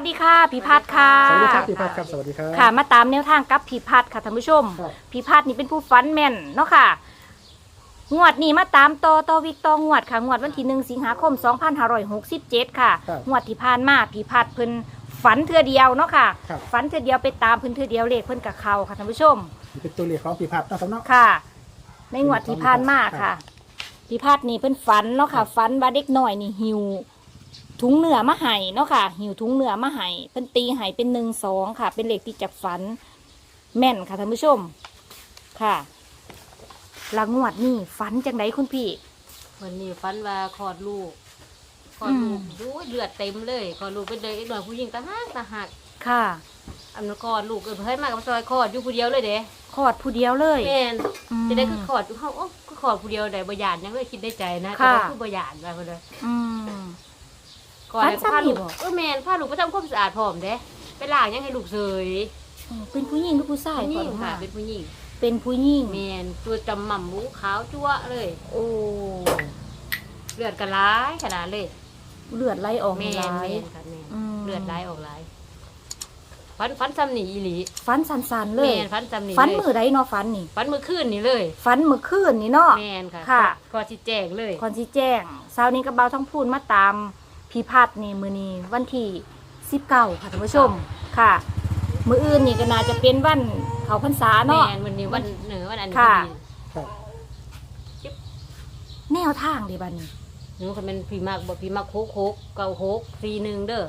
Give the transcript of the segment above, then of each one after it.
วัสดีค่ะพี่พัดค่ะสวัสดีครับพี่พัดครับสวัสดีครับค่ะ มาตามแนวทางกับพี่พัดค่ะท่านผู้ชมครับ พี่พัดนี่เป็นผู้ฟันแม่นเนาะค่ะ งวดนี้มาตามต่อต่อวิกต่องวดค่ะ งวดวันที่หนึ่งสิงหาคม 2567 ค่ะ ครับงวดที่ผ่านมาพี่พัดเพิ่นฝันเทือเดียวเนาะค่ะ ครับ ฝันเทือเดียวไปตามเพิ่นเทือเดียวเลขเพิ่นกับเขาค่ะท่านผู้ชม นี่เป็นตัวเลขของพี่พัดนะครับเนาะ ค่ะ ในงวดที่ผ่านมาค่ะพี่พัดนี่เพิ่นฝันเนาะค่ะฝันว่าเด็กน้อยนี่หิว ถุงเนื้อมาให้เนาะค่ะ หิวถุงเนื้อมาให้เพิ่นตีให้เป็นหนึ่งสองค่ะ เป็นเลขที่จับฝัน แม่นค่ะท่านผู้ชม ค่ะแลางวดนี่ฝันจังไดคุณพี่ วันนี้ฟันว่าคลอดลูกคลอดลูกดูเลือดเต็มเลยคลอดลูกเป็นเด็กหน่อยผู้หญิงตาหักตาหักค่ะอันนั้นคลอดลูกเกิดเพิ่นมากับซอยคลอดอยู่ผู้เดียวเลยเด้คลอดผู้เดียวเลยแม่นอืมจะได้คือคลอดอยู่เฮาโอ้คือคลอดผู้เดียวได้บ่หยานยังเลยคิดได้ใจนะแต่ค่ะว่าคือบ่หยานว่าเพิ่นเลยอืม ก่อนฟันแล้วก็พาซ้ำนี่ลูกบ่ เออแม่นพาลูกไปทำความสะอาดพร้อมเด้ไปล้างยังให้ลูกเสยอ๋อเป็นผู้หญิงหรือผู้ชายผู้หก่อญินงค่ะค่ะเป็นผู้หญิงเป็นผู้หญิงแม่นตัวจำหม่ำหมูขาวจั๊วะเลย โอ้เลือดก็ร้ายขนาดเลยเลือดไหลออกแม่หนลายแม่นค่ะแม่นอืม เลือดไหลออกไหลายฟันฟันซ้ำหนีอีหลีฟันสันๆเลแม่ยนฟันซ้ำหนีฟันเลยมือใดเนาะฟันนี่ฟันมือคืนนี่เลย ฟันมือคืนนี่เนาะ แม่นค่ะค่ะก็สิแจ้งเลย คอนสิแจ้งเช้านี้กระเบาทั้งพูนมาตาม พี่พัดนี่มือนี้วันที่สิบเก้าค่ะท่านผู้ชมค่ะ มืออื่นนี่ก็น่าจะเป็นวันเขาพรรษาแม่เนาะ นวันนี้วันเหนือวันอันนี้ค่ะพอดีครับแนวทางเดีบัดนหนูคันเป็นพี่มากบ่พี่มากโคกโคกเก่าโคกสี่หนึ่งเด้อ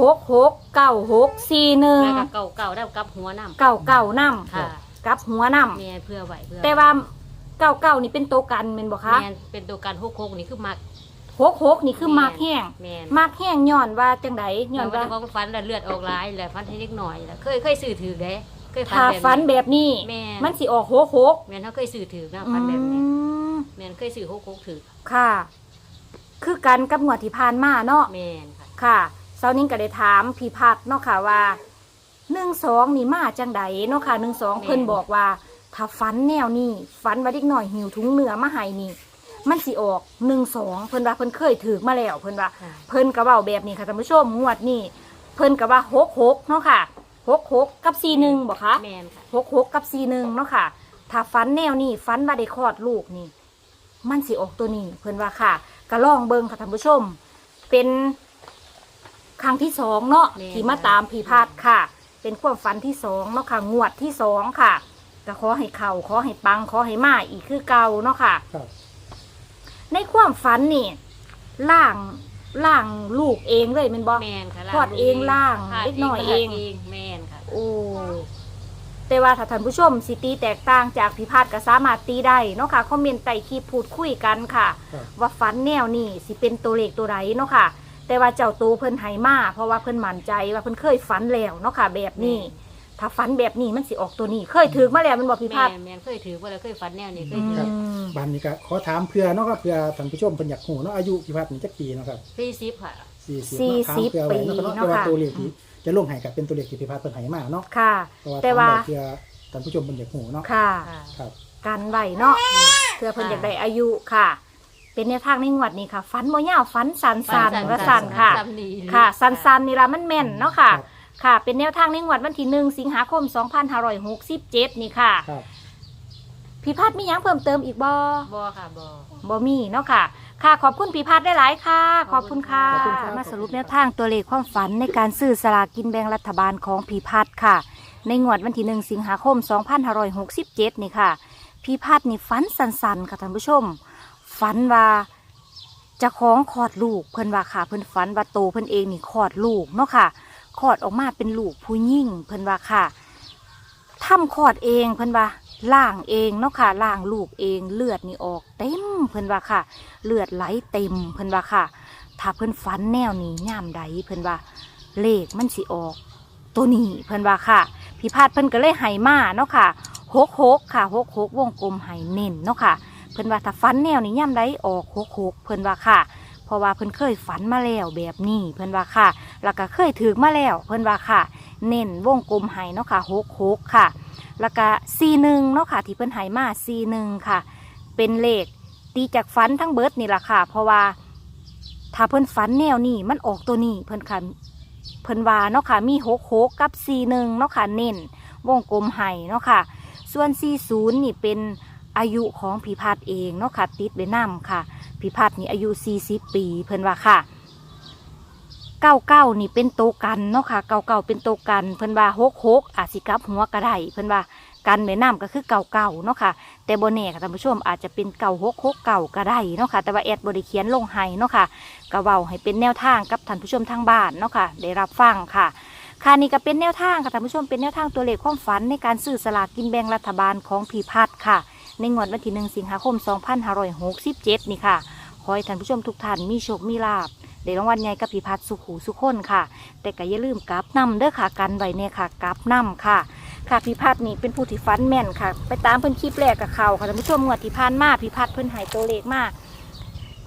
หกหกเก้าหกสี่หนึ่งแล้วก็เก่าเก่าได้กับหัวน้ำเก้าเก้านํค่ะกับหัวนํแม่เพื่อไหวเพื่อแต่ว่าเก้าเก้านี่เป็นโตวกันเป็นบ่คะแม่นเป็นตัวการโคกโคกนี่คือมัก หกหกนี่คือมากแห้งแม่นมากแห้งย้อนว่าจังไดย้ย้ออนนว่าว่าของฟันแล้วเลือดออกหลายแล้วฟันให้เล็กหน่อยแล้วเคยเคยสื่อถือเด้เคยฟันถ้าแบบฟันนี้แบบนี้ แม่น มันสิออกหกหกแม่นเขาเคยสื่อถือนะอืฟันแบบนี้มแม่นเคยสื่อโคกโคกถือค่ะ คือกันกับงวดที่ผ่านมาเนาะ แม่นค่ะค่ะเซานิ้งก็ได้ถามพี่พัดเนาะค่ะว่าหนึ่งสองนี่มาจังใดเนาะค่ะหนึ่งสองเพิ่นบอกว่า ถ้าฝันแนวนี้ฝันว่าเด็กหน่อยหิวถุงเนื้อมาให้นี่ มันสิออกหนึ่งสองเพิ่นว่าเพิ่นเคยถือมาแล้วเพิ่นว่า ค่ะ เพิ่นก็เว้าแบบนี้ค่ะท่านผู้ชมงวดนี้เพิ่นก็ว่าหกหกเนาะค่ะหกหกกับสี่หนึ่งบอกคะ แม่นค่ะ หกหกกับสี่หนึ่งเนาะค่ะ ถ้าฟันแนวนี้ฟันว่าได้คลอดลูกนี่ มันสิออกตัวนี้เพิ่นว่าค่ะก็ลองเบิ่งค่ะท่านผู้ชม เป็นครั้งที่สองเนาะแม่น ที่มาตามผีพาดค่ะ เป็นความฝันที่สองเนาะค่ะ งวดที่สองค่ะก็ขอให้เข่าขอให้ปังขอให้มาอีกคือเก่าเนาะค่ะ ครับ ในความฝันนี่ล่างล่างลูกเองเลยแมันบอก แม่นค่ะทอดเองล่างทดเล็กน้อยเอง ทดแม่นค่ะ โอ้แต่ว่าถ้าท่านผู้ชมสิตีแตกต่างจากพิพาทก็สามารถตีได้เนาะค่ะคอมเมนต์ใต้คลิปพูดคุยกันค่ะ ครับ ว่าฝันแนวนี่สิเป็นตัวเลขตัวใดเนาะค่ะ แต่ว่าเจ้าตัวเพิ่นให้มาเพราะว่าเพิ่นมั่นใจว่าเพิ่นเคยฝันแล้วเนาะค่ะ แบบนี้ ถ้าฝันแบบนี้มันสิออกตัวนี้ เคยถือมาแล้วแมันบอกพิแม่พาทนแม่นเคยถือว่าแล้วเคยฝันแนวนี้เคอืยถือมบ้านนี้ก็ขอถามเพื่อเนาะครับเพื่อท่านผู้ชมเพิ่นอยากหูเนาะอายุพี่พัดนี่จักปีเนาะครับพี่ซิปค่ะ40สี่เนาะถามสิบเพื่อไว้เนาะปีเนาะเนาะแต่ว่าค่ะตัวเลขที่จะลงให้กับเป็นตัวเลขที่พี่พัดเพิ่นให้มาเนาะค่ะ เพราะว่าแต่ว่าถมไเพื่อท่านผู้ชมเพิ่นอยากหูเนาะค่ะค่ะครับกันไว้เนาะเพื่อเพิ่นอยากได้อายุค่ะ เป็นแนวทางในงวดนี้ค่ะ ฝันบ่ยาวฝันสันสันๆว่าสันค่ะซ้ำนี่ค่ะ สันสันๆนี่ละมันแม่นเนาะค่ะ ครับ ค่ะ เป็นแนวทางในงวดวันที่หนึ่งสิงหาคม 2567 นี่ค่ะ ครับ พี่พัดมีหยังเพิ่มเติมอีกบ่บอค่ะบอ บ่มีเนาะค่ะ ค่ะ ขอบคุณพี่พัดได้หลายๆค่ะ ขอบคุณค่ะ ขอบคุณครับ มาสรุปแนวทางตัวเลขความฝันในการซื้อสลากกินแบ่งรัฐบาลของพี่พัดค่ะ ในงวดวันที่หนึ่งสิงหาคม 2567 นี่ค่ะ พี่พัดนี่ฝันสันๆค่ะท่านผู้ชม ฝันว่าเจะคล้าของคลอดลูกเพิ่นว่าค่ะ เพิ่นฝันว่าโตเพิ่นเองนี่คลอดลูกเนาะค่ะ คลอดออกมาเป็นลูกผู้หญิงเพิ่นว่าค่ะทำคลอดเองเพิ่นว่าล่างเองเนาะค่ะล่างลูกเองเลือดนี่ออกเต็มเพิ่นว่าค่ะ เลือดไหลเต็มเพิ่นว่าค่ะ ถ้าเพิ่นฝันแนวนี้ย่ามใดเพิ่นว่าเลขมันสิออก ตัวนี้เพิ่นว่าค่ะพิพาทเพิ่นก็เลยให้มาเนาะค่ะหกหกค่ะหกหกวงกลมให้เน้นเนาะค่ะ เพิ่นว่าถ้าฝันแนวนี้ย่ำได้ออกหกหกเพิ่นว่าค่ะ เพราะว่าเพิ่นเคยฝันมาแล้วแบบนี้เพิ่นว่าค่ะแล้วก็เคยถือมาแล้วเพิ่นว่าค่ะ เน้นวงกลมให้เนาะค่ะหกหกค่ะ แล้วก็ซีหนึ่งเนาะค่ะ ที่เพิ่นให้มาซีหนึ่งค่ะ เป็นเลขตีจากฝันทั้งเบิดนี่แหละค่ะ เพราะว่าถ้าเพิ่นฝันแนวนี้มันออกตัวนี้เพิ่นค่ะเพิ่นว่าเนาะค่ะมีหกหกกับสี่หนึ่งเนาะค่ะเน้นวงกลมไห้เนาะค่ะ ส่วนสี่ศูนย์นี่เป็นอายุของผีพัดเองเนาะค่ะติดไว้นำค่ะ ผีพัดนี่อายุสี่สิบปี เพิ่นว่าค่ะเก้าเก้านี่เป็นโตกันเนาะค่ะเก้าเก้าเป็นโตกัน เพิ่นว่าหกหกอาจสิกลับหัวก็ไดเพิ่นว่ากันไว้นำก็คือเก่าเก่าเนาะค่ะ แต่โบเน่ค่ะท่านผู้ชมอาจจะเป็นเก่าหกหกเก่าก็ได้เนาะค่ะ แต่ว่าแอดบริเขียนลงให้เนาะค่ะก็เว้าให้เป็นแนวทางกับท่านผู้ชมทางบ้านเนาะค่ะ ได้รับฟังค่ะค่ะนี่ก็เป็นแนวทางค่ะท่านผู้ชมเป็นแนวทางตัวเลขความฝันในการซื้อสลากกินแบ่งรัฐบาลของพีพัฒน์ค่ะ ในงวดวันที่หนึ่งสิงหาคม 2567 นี่ค่ะขอให้ท่านผู้ชมทุกท่านมีโชคมีลาบได้รางวัลใหญ่กับพิพัฒน์สุขหูสุขคนค่ะ แต่ก็อย่าลืมกับนำเด้อค่ะกันไว้เนี่ยค่ะกับนำค่ะค่ะพิพัฒน์นี่เป็นผู้ที่ฟันแม่นค่ะ ไปตามเพิ่นคลิปแรกกับเขาค่ะท่านผู้ชมงวดที่ผ่านมาพิพัฒน์เพิ่นหายตัวเลขมาก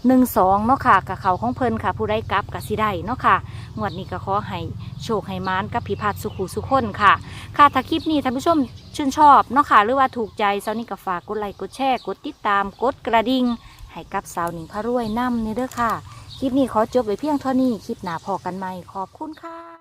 หนึ่งสองเนาะค่ะกับเขาของเพลินค่ะ ผู้ได้กลับกับสิได้เนาะค่ะงวดนี้ก็ขอให้โชคให้มานกับพิพัฒน์สุขุสุขคนค่ะ ค่ะถ้าคลิปนี้ท่านผู้ชมชื่นชอบเนาะค่ะหรือว่าถูกใจสาวนิ่งก็ฝากกดไลค์กดแชร์กดติดตามกดกระดิ่งให้กับสาวหนิงพระรวยนำในเด้อค่ะ คลิปนี้ขอจบไว้เพียงเท่านี้คลิปหน้าพอกันใหม่ขอบคุณค่ะ